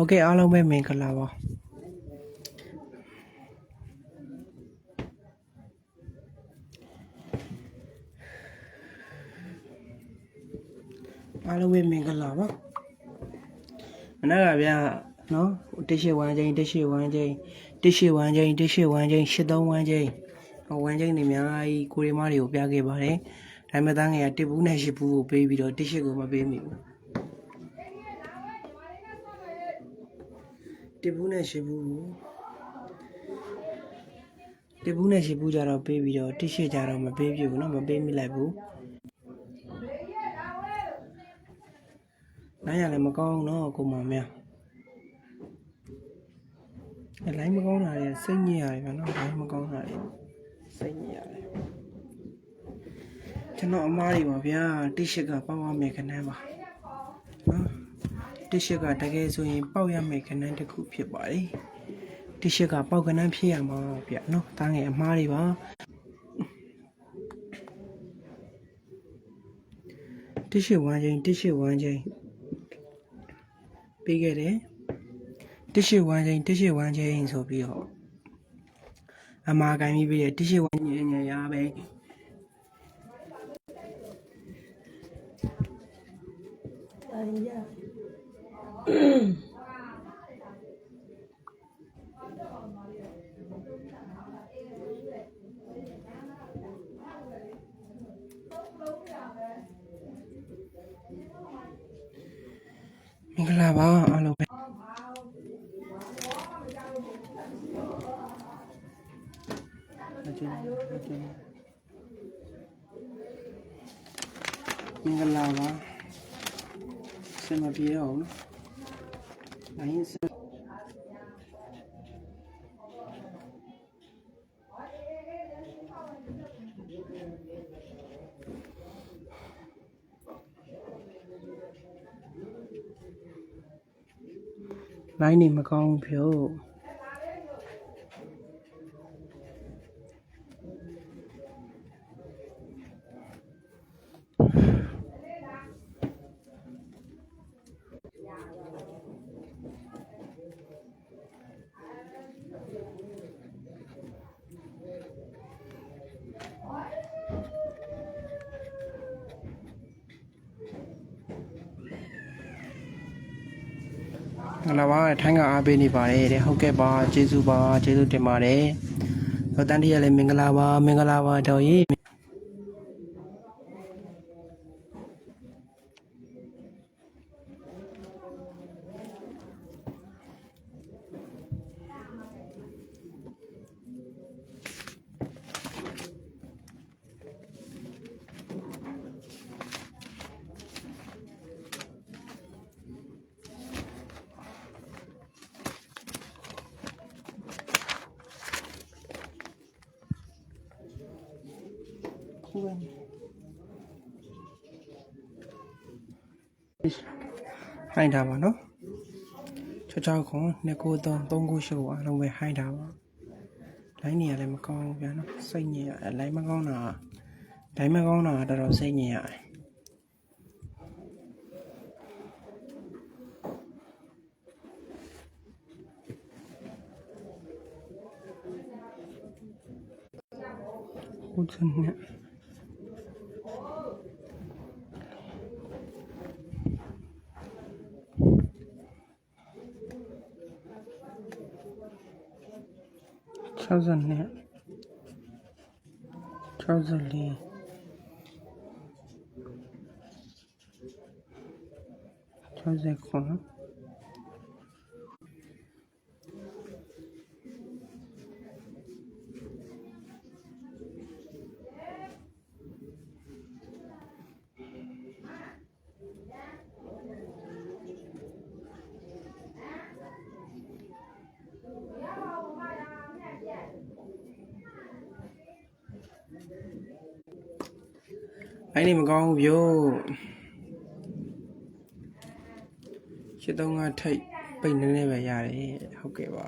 ဟုတ်ကဲ့အားလုံးပဲမင်္ဂလာပါအားလုံးပဲမင်္ဂလာပါမနက်ကဗျာနော်တရှိဝမ်းချင်းတရှိဝမ်းချင်းတရှိဝမ်းချင်းတရှိဝမ်းချင်းရှစ်သုံးဝမ်းချင်းဟိုဝမ်းချင်းတွေအများကြီးကိုရီမားတွေကိုပြခဲ့ပါတယ်ဒါပေမဲ့သားငယ်ကတစ်ဘူးနဲ့ရှစ်ဘူးကိုပေးပြီးတော့တရှိကိုမပေးမိဘူး တပူးနဲ့ရှစ်ဘူးကိုတပူးနဲ့ရှစ်ဘူးကြတော့ပေးပြီးတော့တစ်ရှစ်ကြတော့မပေးပြဘူးเนาะမပေးမိလိုက်ဘူးနိုင်ရလည်းမကောင်းเนาะကိုမမများအဲလိုင်းမကောင်းတာတွေစိတ်ညစ်ရတယ်ဗျာเนาะလိုင်းမကောင်းတာတွေစိတ်ညစ်ရတယ်ကျွန်တော်အမားတွေပါဗျာတစ်ရှစ်ကပေါက်ရမယ်ခဏပါနော် တစ်ရှစ်ကတကယ်ဆိုရင်ပေါက်ရမယ့်ကဏ္ဍတစ်ခုဖြစ်ပါတယ်တစ်ရှစ်ကပေါက်ကဏ္ဍဖြစ်ရမှာဗျနော်တားငယ်အမားတွေပါတစ်ရှစ်ဝမ်းချင်းတစ်ရှစ်ဝမ်းချင်းပြီးခဲ့တယ်တစ်ရှစ်ဝမ်းချင်းတစ်ရှစ်ဝမ်းချင်းဆိုပြီးတော့အမားကင်ပြီးပြီးတဲ့တစ်ရှစ်ဝမ်းချင်းညရပဲ မင်္ဂလာပါအားလုံးပဲအကျဉ်းအကျဉ်းမင်္ဂလာပါစမပြေအောင်နော် နိုင်စလိုင်း င်းဘူးဖြို့မင်္ဂလာပါထိုင်းကအားပေးနေပါတယ်တဲ့ဟုတ်ကဲ့ပါကျေးဇူးပါကျေးဇူးတင်ပါတယ်ဟိုတန်တရလည်းမင်္ဂလာပါမင်္ဂလာပါတော်ကြီး ခုပဲဟိုင်းတာပါနော်ချောချောခွန်2ကို3 3ကို8ကိုအားလုံးပဲဟိုင်းတာပါလိုင်းနေရလည်းမကောင်းဘူးဗျာနော်စိတ်ညစ်ရတယ်လိုင်းမကောင်းတာလိုင်းမကောင်းတာတော်တော်စိတ်ညစ်ရတယ်ဟုတ်စနေ trousers net, trouser lee. Trouser corner. အဲ့ဒီမကောင်းဘူးဗျို့ရှစ်သုံးကထိတ်ပိတ်နေနေပဲရတယ်ဟုတ်ကဲ့ပါ